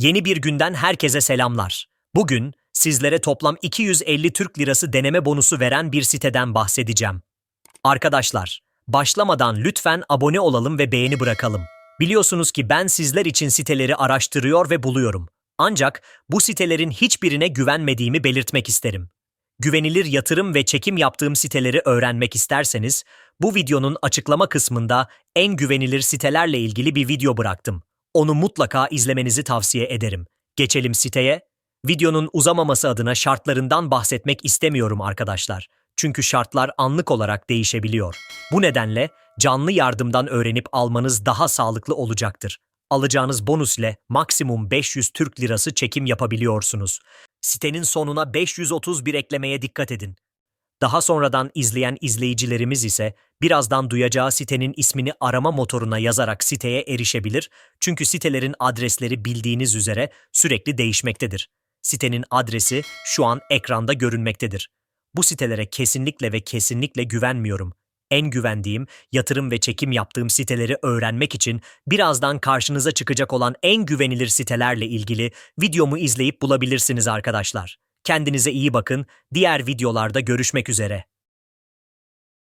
Yeni bir günden herkese selamlar. Bugün sizlere toplam 250 Türk Lirası deneme bonusu veren bir siteden bahsedeceğim. Arkadaşlar, başlamadan lütfen abone olalım ve beğeni bırakalım. Biliyorsunuz ki ben sizler için siteleri araştırıyor ve buluyorum. Ancak bu sitelerin hiçbirine güvenmediğimi belirtmek isterim. Güvenilir yatırım ve çekim yaptığım siteleri öğrenmek isterseniz, bu videonun açıklama kısmında en güvenilir sitelerle ilgili bir video bıraktım. Onu mutlaka izlemenizi tavsiye ederim. Geçelim siteye. Videonun uzamaması adına şartlarından bahsetmek istemiyorum arkadaşlar. Çünkü şartlar anlık olarak değişebiliyor. Bu nedenle canlı yardımdan öğrenip almanız daha sağlıklı olacaktır. Alacağınız bonus ile maksimum 500 Türk Lirası çekim yapabiliyorsunuz. Sitenin sonuna 531 eklemeye dikkat edin. Daha sonradan izleyen izleyicilerimiz ise birazdan duyacağı sitenin ismini arama motoruna yazarak siteye erişebilir çünkü sitelerin adresleri bildiğiniz üzere sürekli değişmektedir. Sitenin adresi şu an ekranda görünmektedir. Bu sitelere kesinlikle ve kesinlikle güvenmiyorum. En güvendiğim, yatırım ve çekim yaptığım siteleri öğrenmek için birazdan karşınıza çıkacak olan en güvenilir sitelerle ilgili videomu izleyip bulabilirsiniz arkadaşlar. Kendinize iyi bakın, diğer videolarda görüşmek üzere.